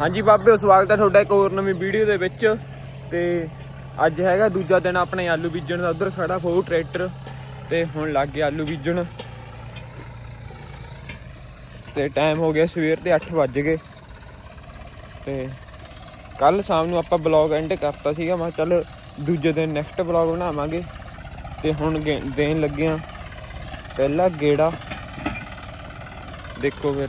ਹਾਂਜੀ ਬਾਬਿਓ ਸਵਾਗਤ ਹੈ ਤੁਹਾਡਾ ਇੱਕ ਹੋਰ ਨਵੀਂ ਵੀਡੀਓ ਦੇ ਵਿੱਚ। ਤੇ ਅੱਜ ਹੈਗਾ ਦੂਜਾ ਦਿਨ ਆਪਣੇ ਆਲੂ ਬੀਜਣ ਦਾ, ਉਧਰ ਖੜਾ ਫੋਰ ਟਰੈਕਟਰ ਤੇ ਹੁਣ ਲੱਗ ਗਿਆ ਆਲੂ ਬੀਜਣ। ਤੇ ਟਾਈਮ ਹੋ ਗਿਆ ਸਵੇਰ ਦੇ 8 ਵੱਜ ਗਏ। ਤੇ ਕੱਲ ਸ਼ਾਮ ਨੂੰ ਆਪਾਂ ਬਲੌਗ ਐਂਡ ਕਰਤਾ ਸੀਗਾ, ਮੈਂ ਚੱਲ ਦੂਜੇ ਦਿਨ ਨੈਕਸਟ ਬਲੌਗ ਬਣਾਵਾਂਗੇ। ਤੇ ਹੁਣ ਗੇ- ਦੇਣ ਲੱਗੇ ਆ ਪਹਿਲਾ ਗੇੜਾ। ਦੇਖੋ ਫਿਰ।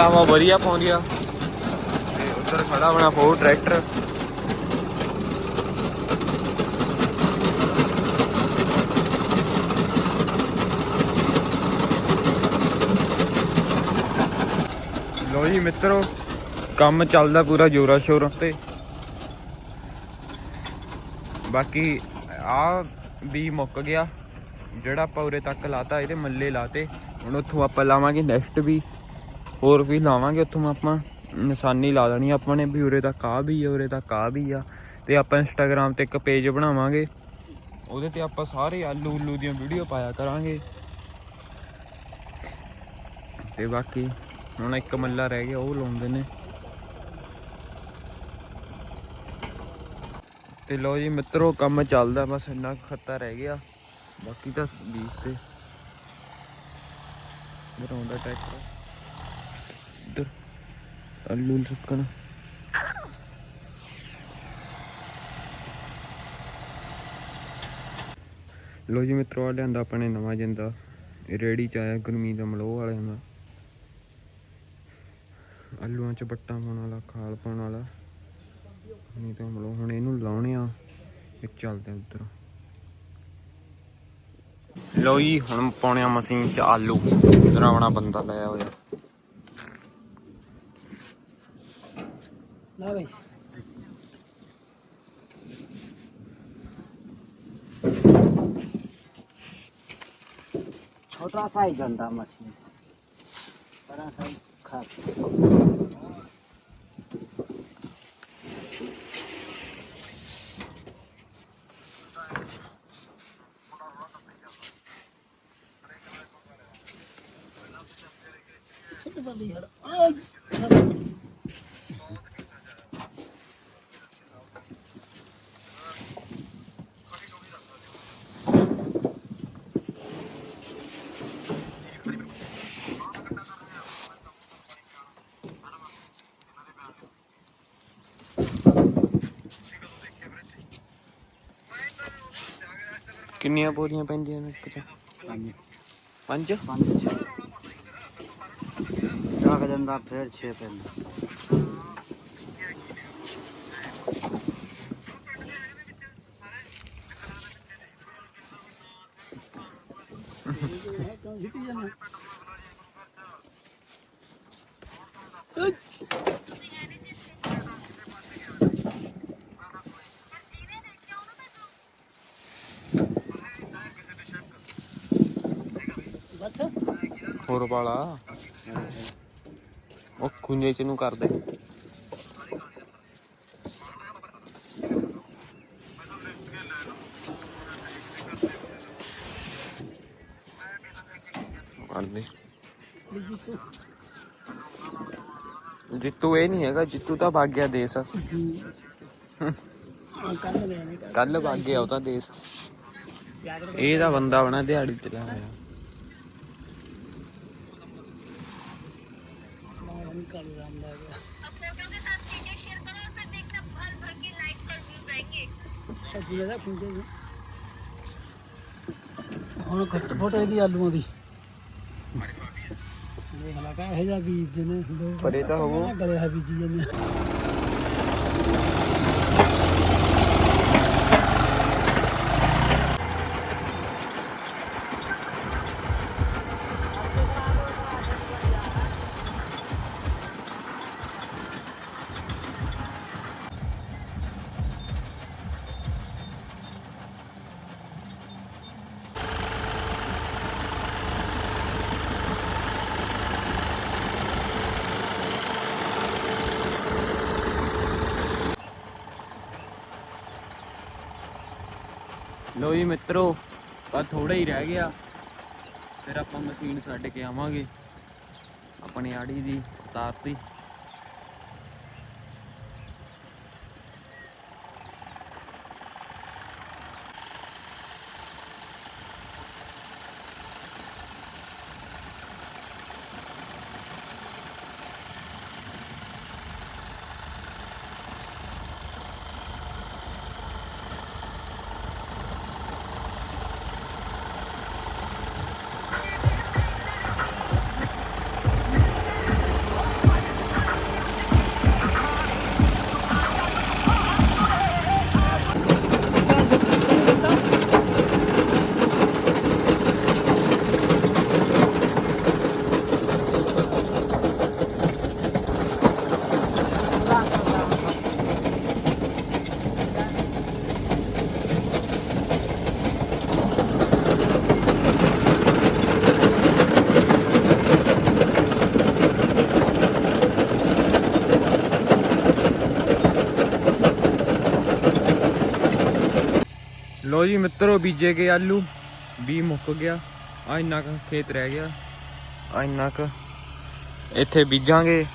ਪੱਟਾਂ ਵਧੀਆ ਪਾਉਂਦੀ ਆ ਤੇ ਉੱਧਰ ਖੜਾ ਆਪਣਾ ਫੋਰ ਟਰੈਕਟਰ ਲੋ ਜੀ ਮਿੱਤਰੋ, ਕੰਮ ਚੱਲਦਾ ਪੂਰਾ ਜੋਰਾ ਸ਼ੋਰਾਂ ਤੇ ਬਾਕੀ ਆ ਵੀ ਮੁੱਕ ਗਿਆ। ਜਿਹੜਾ ਆਪਾਂ ਉਰੇ ਤੱਕ ਲਾਤਾ, ਇਹਦੇ ਮੱਲੇ ਲਾਤੇ। ਹੁਣ ਉੱਥੋਂ ਆਪਾਂ ਲਾਵਾਂਗੇ ਨੈਕਸਟ ਵੀ। ਹੋਰ ਵੀ ਲਾਵਾਂਗੇ ਉੱਥੋਂ ਆਪਾਂ। ਨਿਸ਼ਾਨੀ ਲਾ ਦੇਣੀ ਆਪਾਂ ਨੇ ਵੀ ਉਰੇ ਤੱਕ ਆ ਵੀ ਆ, ਉਰੇ ਤੱਕ ਆ ਵੀ ਆ। ਤੇ ਆਪਾਂ ਇੰਸਟਾਗ੍ਰam ਤੇ ਇੱਕ ਪੇਜ ਬਣਾਵਾਂਗੇ। ਉਹਦੇ ਤੇ ਆਪਾਂ ਸਾਰੇ ਆਲੂ ਉਲੂ ਦੀਆਂ ਵੀਡੀਓ ਪਾਇਆ ਕਰਾਂਗੇ। ਤੇ ਬਾਕੀ ਹੁਣ ਇੱਕ ਮੱਲਾ ਰਹਿ ਗਿਆ, ਉਹ ਲਾਉਂਦੇ ਨੇ। ਤੇ ਲੋ ਜੀ ਮਿੱਤਰੋ, ਕੰਮ ਚੱਲਦਾ, ਬਸ ਇੰਨਾ ਖੱਤਾ ਰਹਿ ਗਿਆ। ਬਾਕੀ ਤਾਂ ਬੀਜ ਤੇ। ਬਣਾਉਂਦਾ ਟਰੈਕਟਰ ਆਲੂ ਸੁੱਕਣ ਲੋ ਜੀ ਮਿੱਤਰੋ ਆ ਲਿਆਂਦਾ ਆਪਣੇ ਨਵਾਂ ਜਿੰਦਾ ਇਹ ਰੇੜੀ ਚ ਆਇਆ ਗੁਰਮੀ ਦਾ ਮਲੋਹ ਵਾਲਿਆਂ ਦਾ ਆਲੂਆਂ ਚ ਬੱਟਾ ਪਾਉਣ ਵਾਲਾ ਖਾਲ ਪਾਉਣ ਵਾਲਾ ਨਹੀਂ ਤਾਂ ਮਲੋਹ ਹੁਣ ਇਹਨੂੰ ਲਾਉਣੇ ਆ ਇਹ ਚੱਲਦੇ ਉੱਧਰ ਲੋ ਜੀ ਹੁਣ ਪਾਉਣੇ ਆ ਮਸ਼ੀਨ ਚ ਆਲੂ ਇਧਰ ਬੰਦਾ ਲਾਇਆ ਹੋਇਆ ના ભાઈ છોટા સાઈઝ અંદાજ મશીન. સારા સાઈઝ ખાસ. ਕਿੰਨੀਆਂ ਬੋਰੀਆਂ ਪੈਂਦੀਆਂ ਨੇ ਕਿਤੇ ਪੰਜ ਪੰਜ ਪੰਜ ਰੱਖ ਜਾਂਦਾ ਫਿਰ 6 ਪੈਂਦਾ Good. ਹੋਰ ਵਾਲਾ। ਉਹ ਖੁੰਝੇ ਚ ਨੂੰ ਕਰ ਦੇ ਜਿੱਤੂ ਇਹ ਨਹੀਂ ਹੈਗਾ, ਜਿੱਤੂ ਤਾਂ ਭਾਗ ਦੇਸ। ਕੱਲ ਭਾਗ ਉਹ ਤਾਂ ਦੇਸ। ਇਹ ਤਾਂ ਬੰਦਾ ਬਣਾ ਦਿਹਾੜੀ ਤੇ ਲਾਇਆ ਹੋਇਆ अपने के साथ वीडियो शेयर करो और फिर देखना भर भर के लाइक कर व्यूज आएंगे ਹੁਣ ਘੱਟ ਫੋਟੋ ਇਹਦੀ ਆਲੂਆਂ ਦੀ ਮਲਾ ਕਾ ਇਹ ਜਾ ਬੀਜਦੇ ਨੇ ਦੋ ਪਰ ਇਹ ਤਾਂ ਹੋਵੋ। ਗਲੇ ਹੈ ਬੀਜੀ ਜਾਂਦੇ ਲੋ ਜੀ ਮਿੱਤਰੋ ਬਸ ਥੋੜਾ ਹੀ ਰਹਿ ਗਿਆ। ਫਿਰ ਆਪਾਂ ਮਸ਼ੀਨ ਛੱਡ ਕੇ ਆਵਾਂਗੇ। ਆਪਣੀ ਆੜੀ ਦੀ ਤਾਰਤੀ ਲੋ ਜੀ ਮਿੱਤਰੋ ਬੀਜੇ ਗਏ ਆਲੂ। ਵੀ ਮੁੱਕ ਗਿਆ। ਆ ਇੰਨਾ ਕੁ ਖੇਤ ਰਹਿ ਗਿਆ। ਆ ਇੰਨਾ ਕੁ ਇੱਥੇ ਬੀਜਾਂਗੇ।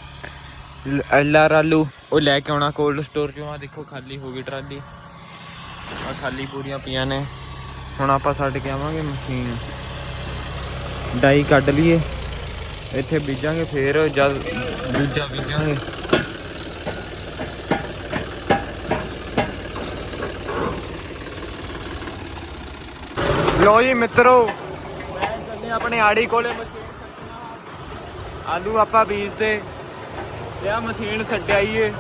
ਐਲ ਆਰ ਆਲੂ, ਉਹ ਲੈ ਕੇ ਆਉਣਾ ਕੋਲਡ ਸਟੋਰ ਚੋਂ। ਆ ਦੇਖੋ ਖਾਲੀ ਹੋ ਗਈ ਟਰਾਲੀ। ਆ ਖਾਲੀ ਪੂਰੀਆਂ ਪਈਆਂ ਨੇ। ਹੁਣ ਆਪਾਂ ਛੱਡ ਕੇ ਆਵਾਂਗੇ ਮਸ਼ੀਨ। ਡਾਈ ਕੱਢ ਲਈਏ। ਇੱਥੇ ਬੀਜਾਂਗੇ, ਫੇਰ ਜਦ ਦੂਜਾ ਬੀਜਾਂਗੇ। ਲੋ ਜੀ ਮਿੱਤਰੋ ਮੈਂ ਚੱਲੇ ਆਪਣੇ ਆੜੀ ਕੋਲੇ ਮਸ਼ੀਨ ਛੱਡਣਾ ਆਲੂ ਆਪਾਂ ਬੀਜਦੇ, ਤੇ ਆ ਮਸ਼ੀਨ ਛੱਡਿਆਈਏ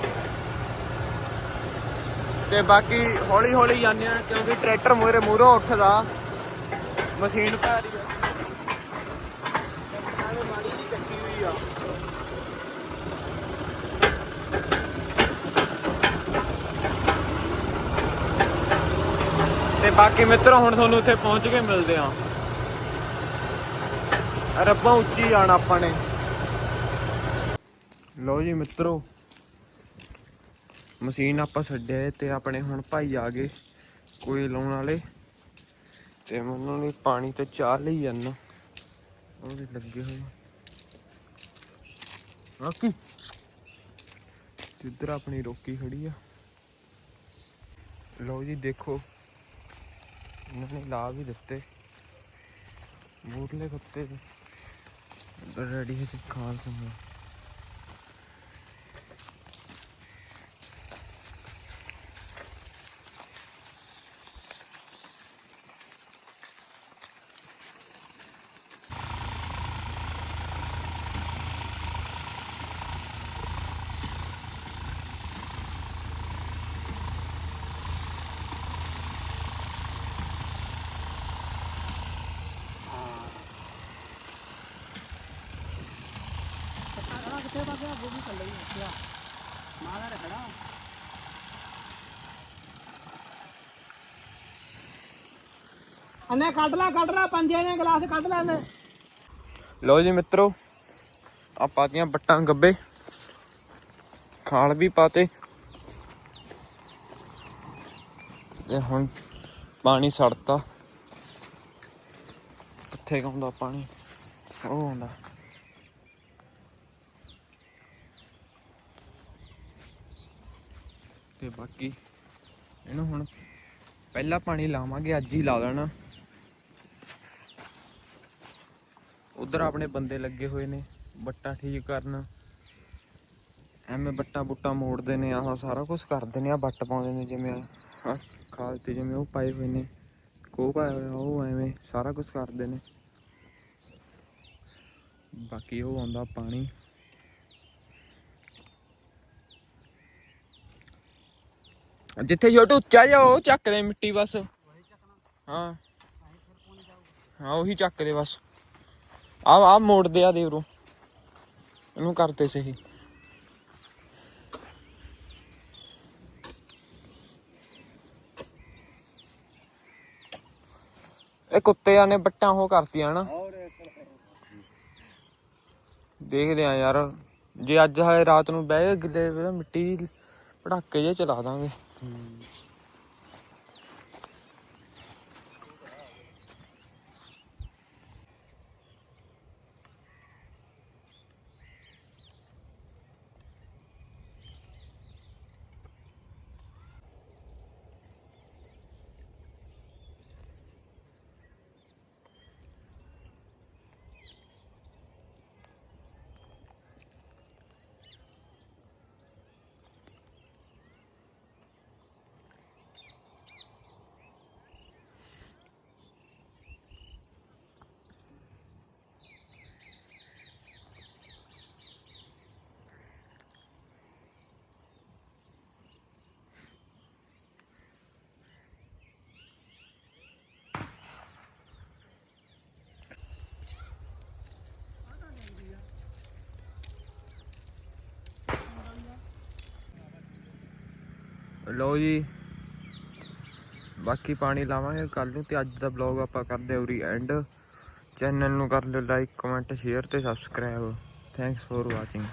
ਤੇ ਬਾਕੀ ਹੌਲੀ ਹੌਲੀ ਜਾਂਦੇ ਆ ਕਿਉਂਕਿ ਟਰੈਕਟਰ ਮੂਰੇ ਮੂਰੋਂ ਉੱਠਦਾ। ਮਸ਼ੀਨ ਭਾਰੀ ਆ ਮਾੜੀ ਜਿਹੀ ਚੱਕੀ ਹੋਈ ਆ। ਬਾਕੀ ਮਿੱਤਰੋ, ਹੁਣ ਤੁਹਾਨੂੰ ਉੱਥੇ ਪਹੁੰਚ ਕੇ ਮਿਲਦੇ ਆ ਰੱਬਾਂ ਉੱਚੀ ਜਾਣਾ ਆਪਾਂ ਨੇ। ਲਓ ਜੀ ਮਿੱਤਰੋ, ਮਸ਼ੀਨ ਆਪਾਂ ਛੱਡਿਆ ਤੇ ਆਪਣੇ ਹੁਣ ਭਾਈ ਆ ਗਏ ਕੋਈ ਲਾਉਣ ਵਾਲੇ। ਤੇ ਮੈਨੂੰ ਨਹੀਂ ਪਾਣੀ ਤੇ ਚਾਹ ਲਈ ਜਾਂਦਾ। ਉਹ ਵੀ ਲੱਗੇ ਹੋਏ ਰੋਕੀ ਇੱਧਰ ਆਪਣੀ ਰੋਕੀ ਖੜੀ ਆ। ਲਓ ਜੀ ਦੇਖੋ। ਇਹਨਾਂ ਨੇ ਲਾ ਵੀ ਦਿੱਤੇ। ਬੂਟਲੇ ਕੁੱਤੇ ਰੈਡੀ ਹੈ ਖਾਣ ਸਮੇਂ ਖੜਾ ਕਿੱਥੇ ਪਾ ਗਿਆ ਉਹ ਵੀ ਕੱਲੇ ਹੀ ਅੰਨੇ ਕੱਢ ਲੈ ਕੱਢ ਲੈ, ਪੰਜੇ ਨੇ ਗਲਾਸ ਕੱਢ ਲੈ ਨੇ ਲਓ ਜੀ ਮਿੱਤਰੋ ਆ ਪਾਤੀਆਂ ਬੱਟਾਂ ਗੱਬੇ। ਖਾਲ ਵੀ ਪਾਤੇ। ਤੇ ਹੁਣ ਪਾਣੀ ਸੜਤਾ। ਕਿੱਥੇ ਆਉਂਦਾ ਪਾਣੀ? ਉਹ ਆਉਂਦਾ। ਤੇ ਬਾਕੀ ਇਹਨੂੰ ਹੁਣ ਪਹਿਲਾ ਪਾਣੀ ਲਾਵਾਂਗੇ, ਅੱਜ ਹੀ ਲਾ ਲੈਣਾ। ਉਧਰ ਆਪਣੇ ਬੰਦੇ ਲੱਗੇ ਹੋਏ ਨੇ, ਬੱਟਾ ਠੀਕ ਕਰਨ। ਐਵੇਂ ਬੱਟਾ ਬੁੱਟਾ ਮੋੜਦੇ ਨੇ, ਆਹ ਸਾਰਾ ਕੁਝ ਕਰਦੇ ਨੇ ਆ ਬੱਟ ਪਾਉਂਦੇ ਨੇ ਜਿਵੇਂ ਆਹ ਖਾਲ ਤੇ ਜਿਵੇਂ ਉਹ ਪਾਏ ਹੋਏ ਨੇ ਕੋਹ ਪਾਇਆ ਹੋਇਆ, ਉਹ ਐਵੇਂ ਸਾਰਾ ਕੁਝ ਕਰਦੇ ਨੇ। ਬਾਕੀ ਉਹ ਆਉਂਦਾ ਪਾਣੀ। ਜਿੱਥੇ ਛੋਟੂ ਉੱਚਾ ਜਾ ਉਹ ਚੱਕ ਦੇ ਮਿੱਟੀ ਬਸ। ਹਾਂ। ਹਾਂ, ਉਹੀ ਚੱਕ ਦੇ ਬਸ। ਆ ਆ ਮੋੜਦੇ ਆ ਦੇ ਉਰੋਂ ਇਹਨੂੰ ਕਰਤੇ ਸਹੀ। ਇਹ ਕੁੱਤਿਆਂ ਨੇ ਬੱਟਾਂ ਉਹ ਕਰਤੀਆਂ ਨਾ। ਦੇਖਦੇ ਆ ਯਾਰ। ਜੇ ਅੱਜ ਹਾਲੇ ਰਾਤ ਨੂੰ ਬਹਿ ਗਏ ਗਿੱਲੇ ਮਿੱਟੀ ਦੀ ਪੜਾਕੇ ਜੇ ਚਲਾ ਦਾਂਗੇ। 嗯。ਲਓ ਜੀ। ਬਾਕੀ ਪਾਣੀ ਲਾਵਾਂਗੇ ਕੱਲ ਨੂੰ ਤੇ ਅੱਜ ਦਾ ਬਲੌਗ ਆਪਾਂ ਕਰਦੇ ਉਰੀ ਐਂਡ ਚੈਨਲ ਨੂੰ ਕਰ ਲਿਓ ਲਾਈਕ ਕਮੈਂਟ ਸ਼ੇਅਰ ਤੇ ਸਬਸਕ੍ਰਾਈਬ ਥੈਂਕਸ ਫੋਰ ਵਾਚਿੰਗ